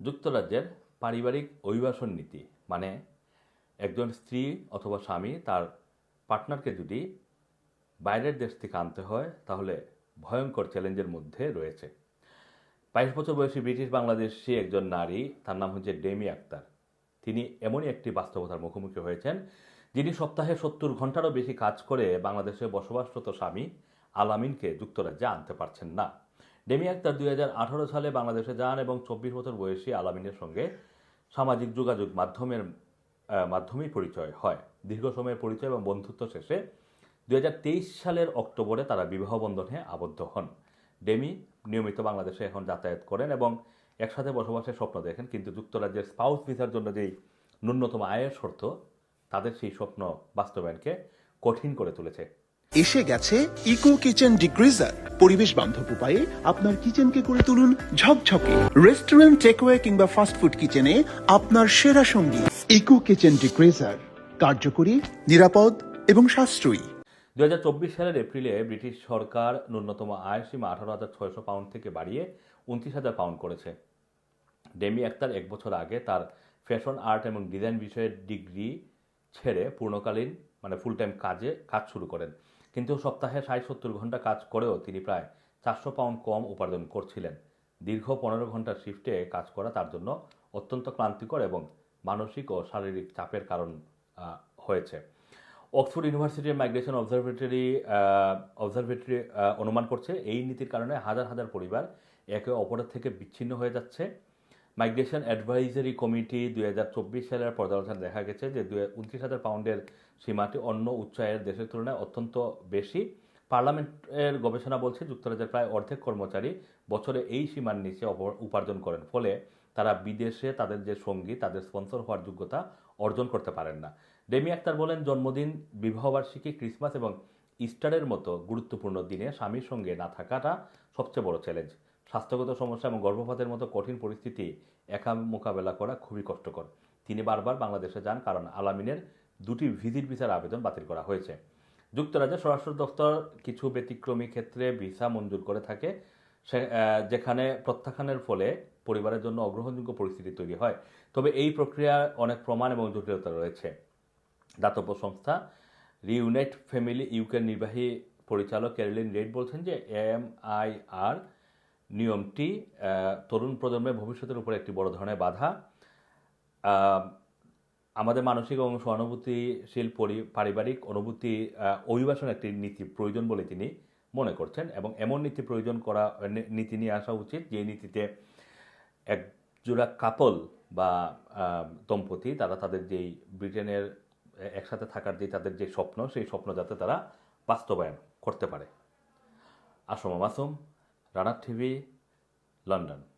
যুক্তরাজ্যের পারিবারিক অভিবাসন নীতি মানে একজন স্ত্রী অথবা স্বামী তার পার্টনারকে যদি বাইরের দেশ থেকে আনতে হয়, তাহলে ভয়ঙ্কর চ্যালেঞ্জের মধ্যে রয়েছে। বাইশ বছর বয়সী ব্রিটিশ বাংলাদেশি একজন নারী, তার নাম হচ্ছে ডেমি আক্তার। তিনি এমনই একটি বাস্তবতার মুখোমুখি হয়েছেন, যিনি সপ্তাহে সত্তর ঘন্টারও বেশি কাজ করে বাংলাদেশে বসবাসরত স্বামী আলামিনকে যুক্তরাজ্যে আনতে পারছেন না। ডেমি আক্তার দুই হাজার আঠেরো সালে বাংলাদেশে যান এবং চব্বিশ বছর বয়সী আলামিনের সঙ্গে সামাজিক যোগাযোগ মাধ্যমের মাধ্যমেই পরিচয় হয়। দীর্ঘ সময়ের পরিচয় এবং বন্ধুত্ব শেষে দুই হাজার তেইশ সালের অক্টোবরে তারা বিবাহ বন্ধনে আবদ্ধ হন। ডেমি নিয়মিত বাংলাদেশে এখন যাতায়াত করেন এবং একসাথে বসবাসের স্বপ্ন দেখেন, কিন্তু যুক্তরাজ্যের স্পাউস ভিসার জন্য যেই ন্যূনতম আয়ের শর্ত, তাদের সেই স্বপ্ন বাস্তবায়নকে কঠিন করে তুলেছে। এসে গেছে ইকো কিচেন ডিগ্রিজার পরিবেশ বান্ধব উপায়ে আপনার কিচেনকে করে তুলুন ঝকঝকে। রেস্টুরেন্ট টেকওয়ে কিংবা ফাস্টফুড কিচেনে আপনার সেরা সঙ্গী। ইকো কিচেন ডিক্রেজার কার্যকরী, নিরাপদ এবং সাশ্রয়ী। দু হাজার চব্বিশ সালের এপ্রিলে ব্রিটিশ সরকার ন্যূনতম আয় সীমা আঠারো হাজার ছয়শো পাউন্ড থেকে বাড়িয়ে উনত্রিশ হাজার পাউন্ড করেছে। ডেমি আক্তার এক বছর আগে তার ফ্যাশন, আর্ট এবং ডিজাইন বিষয়ের ডিগ্রি ছেড়ে পূর্ণকালীন মানে ফুল টাইম কাজে কাজ শুরু করেন। কিন্তু সপ্তাহে ষাট সত্তর ঘণ্টা কাজ করেও তিনি প্রায় চারশো পাউন্ড কম উপার্জন করছিলেন। দীর্ঘ পনেরো ঘণ্টার শিফটে কাজ করা তার জন্য অত্যন্ত ক্লান্তিকর এবং মানসিক ও শারীরিক চাপের কারণ হয়েছে। অক্সফোর্ড ইউনিভার্সিটির মাইগ্রেশন অবজারভেটরি অবজারভেটরি অনুমান করছে, এই নীতির কারণে হাজার হাজার পরিবার একে অপরের থেকে বিচ্ছিন্ন হয়ে যাচ্ছে। মাইগ্রেশন অ্যাডভাইজারি কমিটি দুই হাজার চব্বিশ সালের পর্যালোচনা দেখা গেছে যে দুই উনত্রিশ হাজার পাউন্ডের সীমাটি অন্য উচ্চ আয়ের দেশের তুলনায় অত্যন্ত বেশি। পার্লামেন্টের গবেষণা বলছে যুক্তরাজ্যের প্রায় অর্ধেক কর্মচারী বছরে এই সীমার নিচে উপার্জন করেন, ফলে তারা বিদেশে তাদের যে সঙ্গী, তাদের স্পন্সর হওয়ার যোগ্যতা অর্জন করতে পারেন না। ডেমি আক্তার বলেন, জন্মদিন, বিবাহবার্ষিকী, ক্রিসমাস এবং ইস্টারের মতো গুরুত্বপূর্ণ দিনে স্বামীর সঙ্গে না থাকাটা সবচেয়ে বড় চ্যালেঞ্জ। স্বাস্থ্যগত সমস্যা এবং গর্ভপাতের মতো কঠিন পরিস্থিতি একা মোকাবেলা করা খুবই কষ্টকর। তিনি বারবার বাংলাদেশে যান কারণ আলামিনের দুটি ভিজিট ভিসার আবেদন বাতিল করা হয়েছে। যুক্তরাজ্যের স্বরাষ্ট্র দপ্তর কিছু ব্যতিক্রমী ক্ষেত্রে ভিসা মঞ্জুর করে থাকে যেখানে প্রত্যাখ্যানের ফলে পরিবারের জন্য অগ্রহণযোগ্য পরিস্থিতি তৈরি হয়। তবে এই প্রক্রিয়ার অনেক প্রমাণ এবং জটিলতা রয়েছে। দাতব্য সংস্থা রিউনাইট ফ্যামিলি ইউকের নির্বাহী পরিচালক ক্যারোলিন রেড বলছেন যে এম আই আর নিয়মটি তরুণ প্রজন্মের ভবিষ্যতের উপর একটি বড় ধরনের বাধা। আমাদের মানসিক এবং সহানুভূতিশীল পরি- পারিবারিক অনুভূতি অভিবাসন একটি নীতি, প্রয়োজন বলে তিনি মনে করছেন এবং এমন নীতি প্রয়োজন করা নীতি নিয়ে আসা উচিত যে নীতিতে এক জোড়া কাপল বা দম্পতি, তারা তাদের যেই ব্রিটেনের একসাথে থাকার যে তাদের যে স্বপ্ন, সেই স্বপ্ন যাতে তারা বাস্তবায়ন করতে পারে। Assam Masum 라나TV, London.